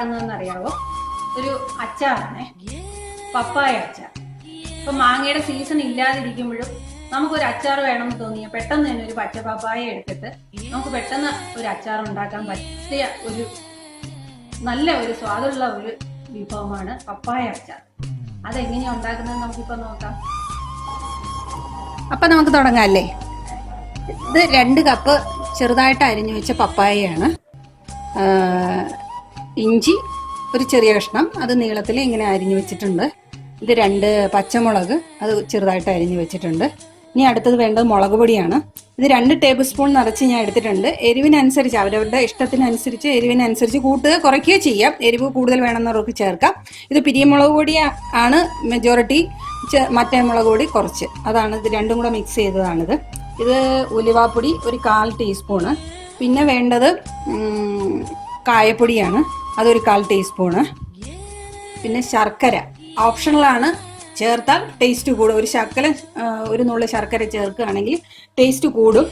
ഉണ്ടാക്കുന്നതെന്ന് അറിയാവോ ഒരു അച്ചാറാണേ. പപ്പായ അച്ചാർ. ഇപ്പൊ മാങ്ങയുടെ സീസൺ ഇല്ലാതിരിക്കുമ്പോഴും നമുക്കൊരു അച്ചാർ വേണമെന്ന് തോന്നിയ പെട്ടെന്ന് തന്നെ ഒരു പച്ച പപ്പായ എടുത്തിട്ട് നമുക്ക് പെട്ടെന്ന് ഒരു അച്ചാർ ഉണ്ടാക്കാൻ പറ്റിയ ഒരു നല്ല ഒരു സ്വാദുള്ള ഒരു വിഭവമാണ് പപ്പായ അച്ചാർ. അതെങ്ങനെയാ ഉണ്ടാക്കുന്നത് നമുക്കിപ്പോ നോക്കാം. അപ്പൊ നമുക്ക് തുടങ്ങാം അല്ലേ? ഇത് രണ്ട് കപ്പ് ചെറുതായിട്ട് അരിഞ്ഞു വെച്ച പപ്പായയാണ്. ഇഞ്ചി ഒരു ചെറിയ കഷ്ണം അത് നീളത്തിൽ ഇങ്ങനെ അരിഞ്ഞു വെച്ചിട്ടുണ്ട്. ഇത് രണ്ട് പച്ചമുളക് അത് ചെറുതായിട്ട് അരിഞ്ഞു വെച്ചിട്ടുണ്ട്. ഇനി അടുത്തത് വേണ്ടത് മുളക് പൊടിയാണ്. ഇത് രണ്ട് ടേബിൾ സ്പൂൺ നിറച്ച് ഞാൻ എടുത്തിട്ടുണ്ട്. എരിവിനനുസരിച്ച് അവരവരുടെ ഇഷ്ടത്തിനനുസരിച്ച് എരിവിനനുസരിച്ച് കൂട്ടുക കുറയ്ക്കുകയോ ചെയ്യാം. എരിവ് കൂടുതൽ വേണമെന്നവർക്ക് ചേർക്കാം. ഇത് പിരിയമുളക് പൊടി ആണ് മെജോറിറ്റി മറ്റേ മുളക് പൊടി കുറച്ച്. അതാണ് ഇത് രണ്ടും കൂടെ മിക്സ് ചെയ്തതാണിത്. ഇത് ഉലുവാപ്പൊടി ഒരു കാൽ ടീസ്പൂണ് പിന്നെ വേണ്ടത് കായപ്പൊടിയാണ്. അതൊരു കാൽ ടീസ്പൂണ്. പിന്നെ ശർക്കര. ഓപ്ഷണലാണ് ചേർത്താൽ ടേസ്റ്റ് കൂടും. ഒരു ശർക്കര ഒരു നുള്ള ശർക്കര ചേർക്കുകയാണെങ്കിൽ ടേസ്റ്റ് കൂടും.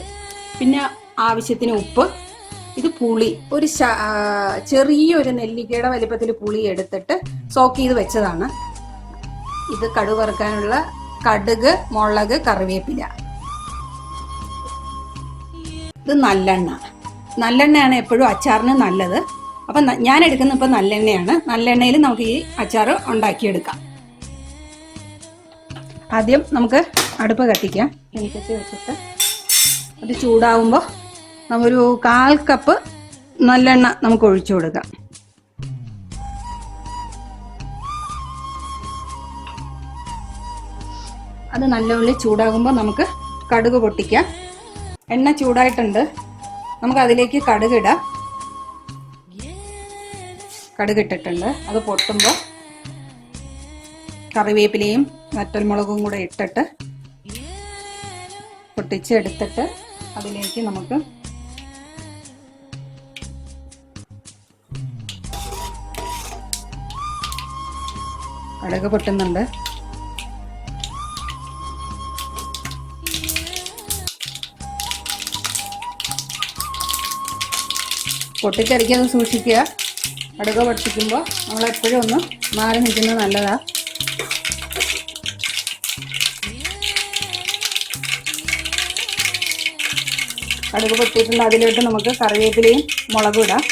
പിന്നെ ആവശ്യത്തിന് ഉപ്പ്. ഇത് പുളി. ഒരു ചെറിയൊരു നെല്ലിക്കയുടെ വലിപ്പത്തിൽ പുളി എടുത്തിട്ട് സോക്ക് ചെയ്ത് വെച്ചതാണ്. ഇത് കടുക് വറുക്കാനുള്ള കടുക് മുളക് കറിവേപ്പില. ഇത് നല്ലെണ്ണ. നല്ലെണ്ണയാണ് എപ്പോഴും അച്ചാറിന് നല്ലത്. അപ്പം ഞാൻ എടുക്കുന്ന ഇപ്പം നല്ലെണ്ണയാണ്. നല്ലെണ്ണയിൽ നമുക്ക് ഈ അച്ചാർ ഉണ്ടാക്കിയെടുക്കാം. ആദ്യം നമുക്ക് അടുപ്പ് കത്തിക്കാം. എനിക്കത്തി വെച്ചിട്ട് അത് ചൂടാവുമ്പോൾ നമ്മൊരു കാൽ കപ്പ് നല്ലെണ്ണ നമുക്ക് ഒഴിച്ചു കൊടുക്കാം. അത് നല്ലപോലെ ചൂടാകുമ്പോൾ നമുക്ക് കടുക് പൊട്ടിക്കാം. എണ്ണ ചൂടായിട്ടുണ്ട്. നമുക്ക് അതിലേക്ക് കടുക് ഇടാം. കടുക് ഇട്ടിട്ടുണ്ട് അത് പൊട്ടുമ്പോൾ കറിവേപ്പിലയും വറ്റൽമുളകും കൂടെ ഇട്ടിട്ട് പൊട്ടിച്ചെടുത്തിട്ട് അതിലേക്ക് നമുക്ക് കടുക് പൊട്ടുന്നുണ്ട്. പൊട്ടിത്തെറിക്കാതെ സൂക്ഷിക്കുക. കടുക് നമ്മൾ എപ്പോഴും ഒന്ന് മാറി നിൽക്കുന്നത് നല്ലതാണ് കടുക് പൊട്ടിയിട്ടുണ്ട്. അതിലോട്ട് നമുക്ക് കറിവേപ്പിലയും മുളകും ഇടാം.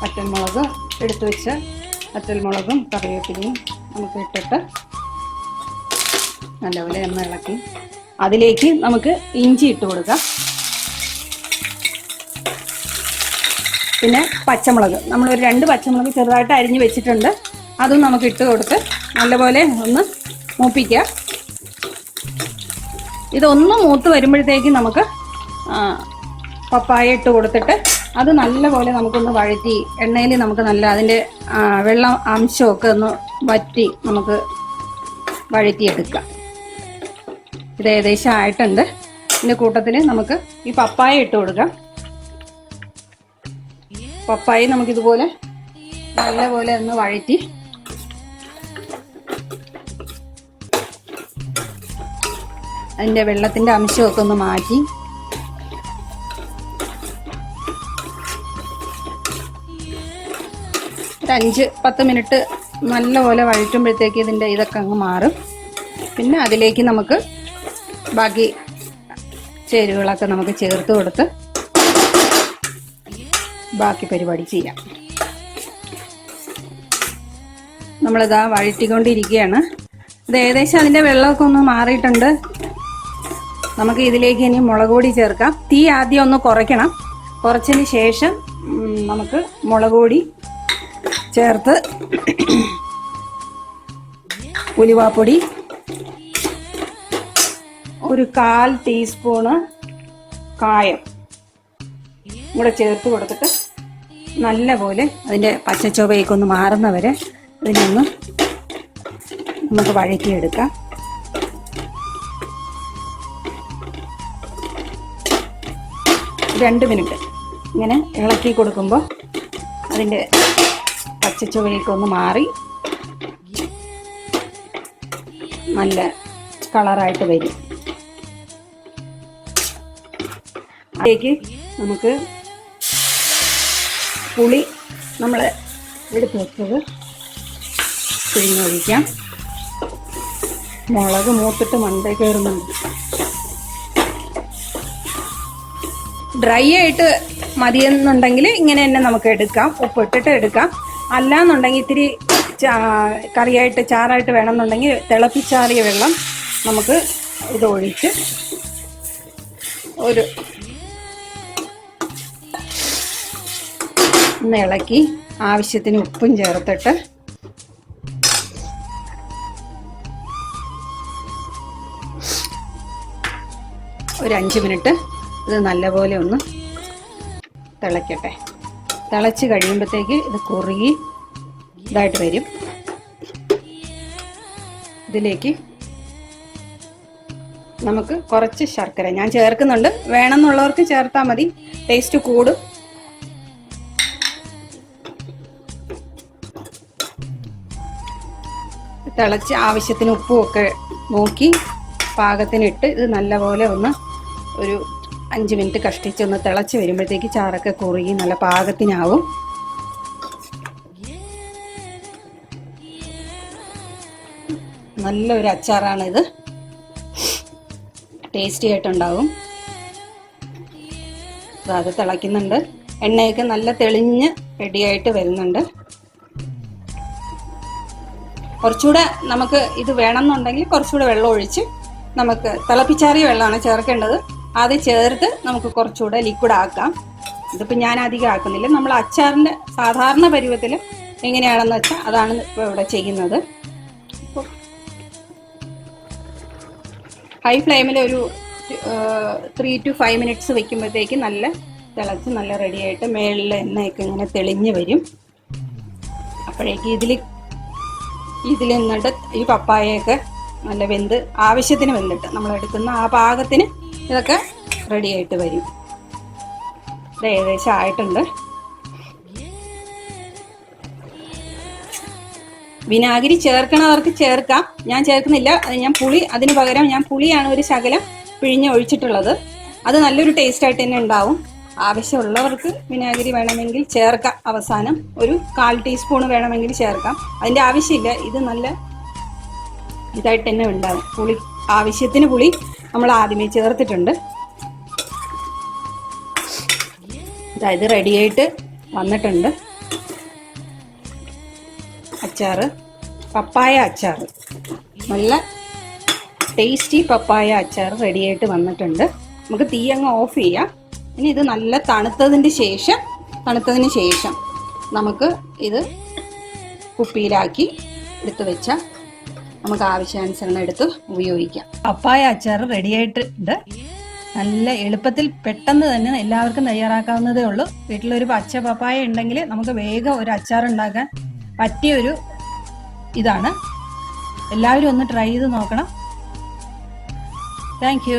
പച്ചമുളക് എടുത്തു വെച്ച് പച്ചമുളകും കറിവേപ്പിലയും നമുക്ക് ഇട്ടിട്ട് നല്ലപോലെ എണ്ണ ഇളക്കി. അതിലേക്ക് നമുക്ക് ഇഞ്ചി ഇട്ട് കൊടുക്കാം. പിന്നെ പച്ചമുളക്. നമ്മൾ ഒരു രണ്ട് പച്ചമുളക് ചെറുതായിട്ട് അരിഞ്ഞ് വെച്ചിട്ടുണ്ട്. അതും നമുക്ക് ഇട്ട് കൊടുത്ത് നല്ലപോലെ ഒന്ന് മൂപ്പിക്കുക ഇതൊന്ന് മൂത്ത് വരുമ്പോഴത്തേക്ക് നമുക്ക് പപ്പായ ഇട്ട് കൊടുത്തിട്ട് അത് നല്ലപോലെ നമുക്കൊന്ന് വഴറ്റി എണ്ണയിൽ നമുക്ക് നല്ല അതിന്റെ വെള്ളം അംശമൊക്കെ ഒന്ന് വറ്റി നമുക്ക് വഴറ്റിയെടുക്കാം. ഇത് ഏകദേശം ആയിട്ടുണ്ട്. ഇതിന്റെ കൂട്ടത്തിന് നമുക്ക് ഈ പപ്പായ ഇട്ട് കൊടുക്കാം. പപ്പായ നമുക്കിതുപോലെ നല്ലപോലെ ഒന്ന് വഴറ്റി. അതിന്റെ വെള്ളത്തിന്റെ അംശമൊക്കെ ഒന്ന് മാറ്റി. ഒരു അഞ്ച് പത്ത് മിനിറ്റ് നല്ലപോലെ വഴറ്റുമ്പോഴത്തേക്ക് ഇതിന്റെ ഇതൊക്കെ അങ്ങ് മാറും. പിന്നെ അതിലേക്ക് നമുക്ക് ബാക്കി ചേരുവകളൊക്കെ നമുക്ക് ചേർത്ത് കൊടുത്ത് ബാക്കി പരിപാടി ചെയ്യാം. നമ്മളിതാ വഴറ്റിക്കൊണ്ടിരിക്കുകയാണ്. ഇത് ഏകദേശം അതിന്റെ വെള്ളമൊക്കെ ഒന്ന് മാറിയിട്ടുണ്ട്. നമുക്ക് ഇതിലേക്ക് ഇനി മുളക് പൊടി ചേർക്കാം. തീ ആദ്യം ഒന്ന് കുറയ്ക്കണം. കുറച്ചതിന് ശേഷം നമുക്ക് മുളക് പൊടി ചേർത്ത് ഉലുവാപ്പൊടി ഒരു കാൽ ടീസ്പൂണ് കായം കൂടെ ചേർത്ത് കൊടുത്തിട്ട് നല്ലപോലെ അതിന്റെ പച്ചച്ചൊവയൊക്കെ ഒന്ന് മാറുന്നവരെ ഇതിനൊന്ന് നമുക്ക് വഴറ്റിയെടുക്കാം. രണ്ട് മിനിറ്റ് ഇങ്ങനെ ഇളക്കി കൊടുക്കുമ്പോൾ അതിന്റെ പച്ചച്ചുവയൊക്കെ ഒന്ന് മാറി നല്ല കളറായിട്ട് വരും. ഇതിലേക്ക് നമുക്ക് പുളി നമ്മൾ എടുത്ത് വെച്ചത് പിഴിഞ്ഞൊഴിക്കാം മുളക് മൂത്തിട്ട് മണ്ടേ കയറുന്നുണ്ട്. ഡ്രൈ ആയിട്ട് മതിയെന്നുണ്ടെങ്കിൽ ഇങ്ങനെ തന്നെ നമുക്ക് എടുക്കാം. ഉപ്പ് ഉപ്പിട്ടിട്ട് എടുക്കാം. അല്ലാന്നുണ്ടെങ്കിൽ ഇത്തിരി കറിയായിട്ട് ചാറായിട്ട് വേണമെന്നുണ്ടെങ്കിൽ തിളപ്പിച്ചാറിയ വെള്ളം നമുക്ക് ഇതൊഴിച്ച് ഒരു ഒന്ന് ഇളക്കി ആവശ്യത്തിന് ഉപ്പും ചേർത്തിട്ട് ഒരു അഞ്ച് മിനിറ്റ് ഇത് നല്ലപോലെ ഒന്ന് തിളയ്ക്കട്ടെ തിളച്ച് കഴിയുമ്പോഴത്തേക്ക് ഇത് കുറുകി ഇതായിട്ട് വരും. ഇതിലേക്ക് നമുക്ക് കുറച്ച് ശർക്കര. ഞാൻ ചേർക്കുന്നുണ്ട്. വേണമെന്നുള്ളവർക്ക് ചേർത്താൽ മതി. ടേസ്റ്റ് കൂടും. തിളച്ച് ആവശ്യത്തിന് ഉപ്പും ഒക്കെ നോക്കി പാകത്തിനിട്ട് ഇത് നല്ലപോലെ ഒന്ന് ഒരു അഞ്ച് മിനിറ്റ് കഷ്ടിച്ച് ഒന്ന് തിളച്ച് വരുമ്പോഴത്തേക്ക് ചാറൊക്കെ കുറുകി നല്ല പാകത്തിനാവും. നല്ലൊരു അച്ചാറാണിത്. ടേസ്റ്റി ആയിട്ടുണ്ടാവും. അത് തിളയ്ക്കുന്നുണ്ട്. എണ്ണയൊക്കെ നല്ല തെളിഞ്ഞ് റെഡിയായിട്ട് വരുന്നുണ്ട്. കുറച്ചുകൂടെ നമുക്ക് ഇത് വേണമെന്നുണ്ടെങ്കിൽ കുറച്ചുകൂടെ വെള്ളം ഒഴിച്ച് നമുക്ക് തിളപ്പിച്ചാറിയ വെള്ളമാണ് ചേർക്കേണ്ടത്. അത് ചേർത്ത് നമുക്ക് കുറച്ചുകൂടെ ലിക്വിഡ് ആക്കാം. ഇതിപ്പോൾ ഞാൻ അധികം ആക്കുന്നില്ല. നമ്മൾ അച്ചാറിന്റെ സാധാരണ പരുവത്തിൽ എങ്ങനെയാണെന്ന് വെച്ചാൽ അതാണ് ഇപ്പോൾ ഇവിടെ ചെയ്യുന്നത്. ഹൈ ഫ്ലെയിമിൽ ഒരു ത്രീ ടു ഫൈവ് മിനിറ്റ്സ് വെക്കുമ്പോഴത്തേക്ക് നല്ല തിളച്ച് നല്ല റെഡിയായിട്ട് മേളിൽ എണ്ണയൊക്കെ ഇങ്ങനെ തെളിഞ്ഞ് വരും. അപ്പോഴേക്ക് ഇതിൽ ഇതിൽ നിന്നിട്ട് ഈ പപ്പായയൊക്കെ നല്ല വെന്ത് ആവശ്യത്തിന് വെന്തിട്ട് നമ്മൾ എടുക്കുന്ന ആ പാകത്തിന് ഇതൊക്കെ റെഡി ആയിട്ട് വരും. ഇത് ഏകദേശം ആയിട്ടുണ്ട്. വിനാഗിരി ചേർക്കണവർക്ക് ചേർക്കാം. ഞാൻ ചേർക്കുന്നില്ല. ഞാൻ പുളി അതിന് പകരം ഞാൻ പുളിയാണ് ഒരു ശകലം പിഴിഞ്ഞ് ഒഴിച്ചിട്ടുള്ളത്. അത് നല്ലൊരു ടേസ്റ്റ് ആയിട്ട് തന്നെ ഉണ്ടാവും. ആവശ്യമുള്ളവർക്ക് വിനാഗിരി വേണമെങ്കിൽ ചേർക്കാം. അവസാനം ഒരു കാൽ ടീസ്പൂൺ വേണമെങ്കിൽ ചേർക്കാം. അതിന്റെ ആവശ്യമില്ല. ഇത് നല്ല ഇതായിട്ട് തന്നെ ഉണ്ടാകും പുളി ആവശ്യത്തിന് പുളി നമ്മൾ ആദ്യമേ ചേർത്തിട്ടുണ്ട്. അതായത് റെഡിയായിട്ട് വന്നിട്ടുണ്ട്. അച്ചാറ് പപ്പായ അച്ചാർ നല്ല ടേസ്റ്റി പപ്പായ അച്ചാർ റെഡിയായിട്ട് വന്നിട്ടുണ്ട്. നമുക്ക് തീ അങ്ങ് ഓഫ് ചെയ്യാം. ഇനി ഇത് നല്ല തണുത്തതിന് ശേഷം തണുത്തതിന് ശേഷം നമുക്ക് ഇത് കുപ്പിയിലാക്കി എടുത്തു വെച്ച നമുക്ക് ആവശ്യാനുസരണം എടുത്ത് ഉപയോഗിക്കാം. പപ്പായ അച്ചാർ റെഡിയായിട്ടുണ്ട് നല്ല എളുപ്പത്തിൽ പെട്ടെന്ന് തന്നെ എല്ലാവർക്കും തയ്യാറാക്കാവുന്നതേ ഉള്ളൂ. വീട്ടിലൊരു പച്ച പപ്പായ ഉണ്ടെങ്കിൽ നമുക്ക് വേഗം ഒരു അച്ചാർ ഉണ്ടാക്കാൻ പറ്റിയ ഒരു ഇതാണ്. എല്ലാവരും ഒന്ന് ട്രൈ ചെയ്ത് നോക്കണം. താങ്ക്